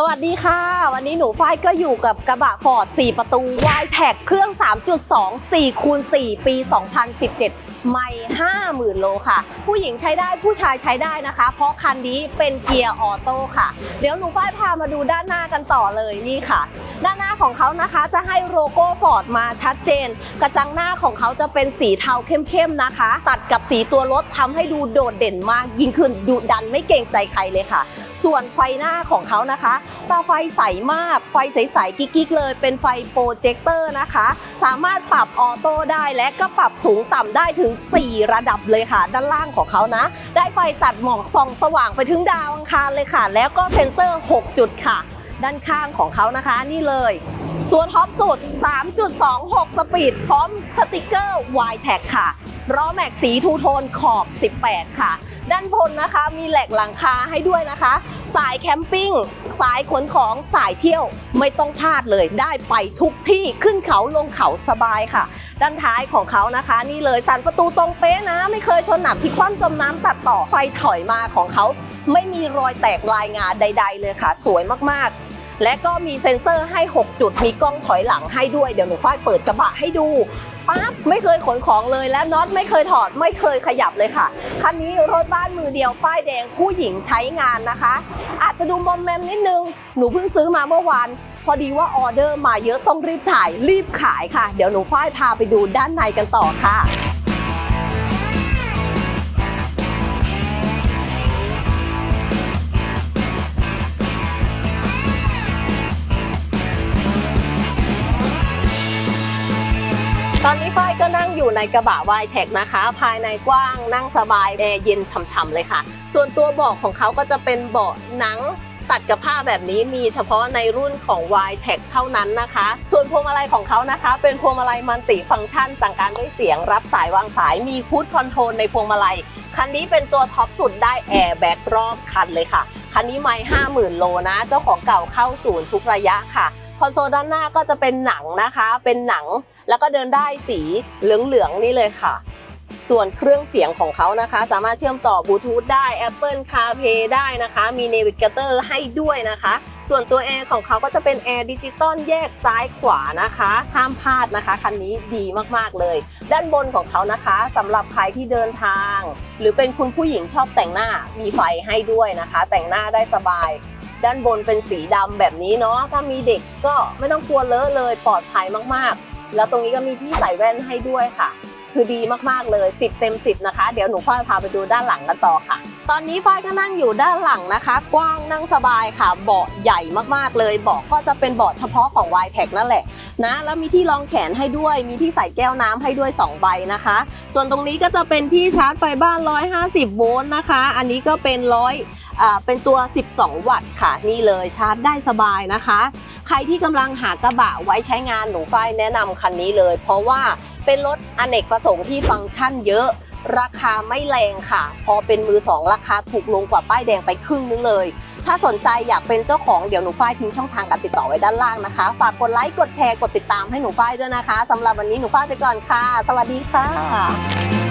สวัสดีค่ะ วันนี้หนูฝ้ายก็อยู่กับกระบะฟอร์ด 4 ประตู y t e c เครื่อง 3.2 4คูณ4ปี 2017 ไม่ 50,000 โลค่ะ ผู้หญิงใช้ได้ผู้ชายใช้ได้นะคะ เพราะคันนี้เป็นเกียร์ออโต้ค่ะ เดี๋ยวหนูฝ้ายพามาดูด้านหน้ากันต่อเลยนี่ค่ะ ด้านหน้าของเขานะคะจะให้โลโก้ฟอร์ดมาชัดเจน กระจังหน้าของเขาจะเป็นสีเทาเข้มๆนะคะ ตัดกับสีตัวรถทำให้ดูโดดเด่นมากยิ่งขึ้นดุดันไม่เกรงใจใครเลยค่ะ ส่วนไฟหน้าของเขานะคะตาไฟใสมากไฟใสๆกิ๊กๆ เลยเป็นไฟโปรเจคเตอร์นะคะ สามารถปรับออโต้ได้และก็ปรับสูงต่ำได้ถึง 4 ระดับเลยค่ะ ด้านล่างของเขานะ ได้ไฟตัดหมอกส่องสว่างไปถึงดาวอังคารเลยค่ะ แล้วก็เซ็นเซอร์ 6 จุดค่ะ ด้านข้างของเขานะคะนี่เลยตัวท็อปสุด 3.26 สปีด พร้อมสติกเกอร์ y t a g ค่ะ ล้อแม็กสีทูโทนขอบ 18 ค่ะ ด้านบนนะคะ มีแหลกหลังคาให้ด้วยนะคะ สายแคมปิ้ง สายขนของสายเที่ยวไม่ต้องพลาดเลยได้ไปทุกที่ขึ้นเขาลงเขาสบายค่ะ ด้านท้ายของเขานะคะ นี่เลยสันประตูตรงเป๊ะนะ ไม่เคยชนหนามพลิคว่ำจมน้ำตัดต่อไฟถอยมาของเขา ไม่มีรอยแตกลายงาใด ๆ เลยค่ะ สวยมากๆและก็มีเซ็นเซอร์ให้ 6 จุด มีกล้องถอยหลังให้ด้วย เดี๋ยวหนูฝ้ายเปิดกระบะให้ดู ปั๊บไม่เคยขนของเลยและน็อตไม่เคยถอดไม่เคยขยับเลยค่ะคันนี้รถบ้านมือเดียวป้ายแดงผู้หญิงใช้งานนะคะ อาจจะดูมอมแมมนิดนึงหนูเพิ่งซื้อมาเมื่อวานพอดีว่าออเดอร์มาเยอะต้องรีบถ่ายรีบขายค่ะ เดี๋ยวหนูฝ้ายพาไปดูด้านในกันต่อค่ะ อนนี้ฝ้ายก็นั่งอยู่ในกระบะวายแท็กนะคะ ภายในกว้างนั่งสบายแอร์เย็นฉ่ำๆเลยค่ะ ส่วนตัวเบาะของเขาก็จะเป็นเบาะหนังตัดกับผ้าแบบนี้มีเฉพาะในรุ่นของ y t e c เท่านั้นนะคะ ส่วนพวงมาลัยของเขานะคะ เป็นพวงมาลัยมัลติฟังก์ชัน สั่งการด้วยเสียงรับสายวางสายมีคูดคอนโทรลในพวงมาลัย คันนี้เป็นตัวท็อปสุดได้แอร์แบ็กรอบคันเลยค่ะ คันนี้ไม่ห้าหมื่นโลนะ เจ้าของเก่าเข้าศูนย์ทุกระยะค่ะ คอนโซลด้านหน้าก็จะเป็นหนังนะคะ เป็นหนังแล้วก็เดินได้สีเหลืองๆนี่เลยค่ะ ส่วนเครื่องเสียงของเขานะคะ สามารถเชื่อมต่อบลูทูธได้ Apple CarPlay ได้นะคะ มี Navigator ให้ด้วยนะคะ ส่วนตัวแอร์ของเขาก็จะเป็นแอร์ดิจิตอลแยกซ้ายขวานะคะ ห้ามพลาดนะคะ คันนี้ดีมากๆเลย ด้านบนของเขานะคะสำหรับใครที่เดินทาง หรือเป็นคุณผู้หญิงชอบแต่งหน้ามีไฟให้ด้วยนะคะ แต่งหน้าได้สบาย ด้านบนเป็นสีดำแบบนี้เนาะถ้ามีเด็กก็ไม่ต้องกลัวเลอะเลยปลอดภัยมากๆ แล้วตรงนี้ก็มีที่ใส่แว่นให้ด้วยค่ะ คือดีมากๆเลย 10 เต็ม 10 นะคะ เดี๋ยวหนูฝ้ายพาไปดูด้านหลังกันต่อค่ะ ตอนนี้ฝ้ายก็นั่งอยู่ด้านหลังนะคะ กว้างนั่งสบายค่ะ เบาะใหญ่มากๆเลย เบาะก็จะเป็นเบาะเฉพาะของ y t e c นั่นแหละนะแล้วมีที่รองแขนให้ด้วย มีที่ใส่แก้วน้ำให้ด้วย 2 ใบนะคะ ส่วนตรงนี้ก็จะเป็นที่ชาร์จไฟบ้าน 150 โวลต์นะคะ อันนี้ก็เป็นร้อยอ่า เป็นตัว 12 วัตต์ค่ะ นี่เลยชาร์จได้สบายนะคะ ใครที่กำลังหากระบะไว้ใช้งานหนูฝ้ายแนะนำคันนี้เลย เพราะว่าเป็นรถอเนกประสงค์ที่ฟังก์ชันเยอะ ราคาไม่แรงค่ะ พอเป็นมือสองราคาถูกลงกว่าป้ายแดงไปครึ่งนึงเลย ถ้าสนใจอยากเป็นเจ้าของเดี๋ยวหนูฝ้ายทิ้งช่องทางการติดต่อไว้ด้านล่างนะคะ ฝากกดไลค์กดแชร์กดติดตามให้หนูฝ้ายด้วยนะคะสำหรับวันนี้หนูฝ้ายไปก่อนค่ะ สวัสดีค่ะ